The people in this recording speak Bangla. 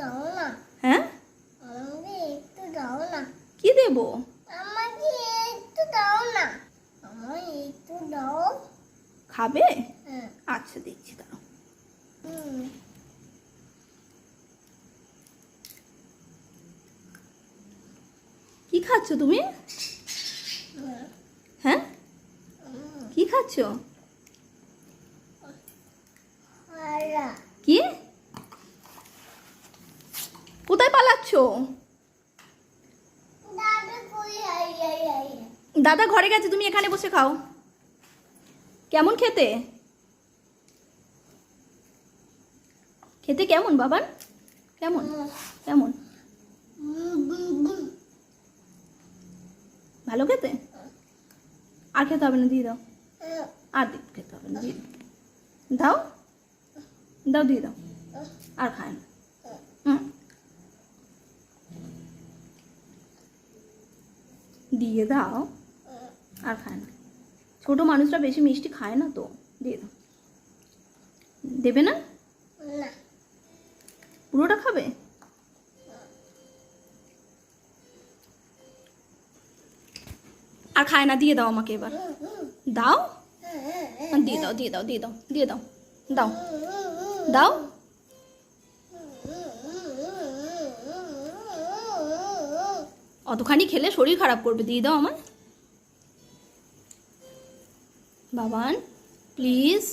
দাও না হ্যাঁ দাও না কি দেবো? আমাকে একটু দাও না আমায় একটু দাও। খাবে? হ্যাঁ। আচ্ছা দিচ্ছি দাঁড়াও। হুম। কি খাচ্ছ তুমি? হ্যাঁ। হ্যাঁ? কি খাচ্ছ আরা কি কোথায় পালাচ্ছ? দাদা ঘরে গেছে তুমি এখানে বসে খাও। কেমন খেতে? খেতে কেমন বাবার কেমন? কেমন? ভালো খেতে? আর খেতে হবে না দিয়ে দাও। আর খেতে হবে না দিয়ে দাও। দাও? দাও দিয়ে দাও। আর খায় না। দিয়ে দাও। আর খায় না। ছোটো মানুষরা বেশি মিষ্টি খায় না তো? দিয়ে দাও। দেবে না? পুরোটা খাবে? আর খায় না দিয়ে দাও আমাকে এবার। দাও? দিয়ে দাও দিয়ে দাও দিয়ে দাও দিয়ে দাও দাও দাও। অতখানি খেলে শরীর খারাপ করবে দিয়ে দাও আমার বাবান প্লিজ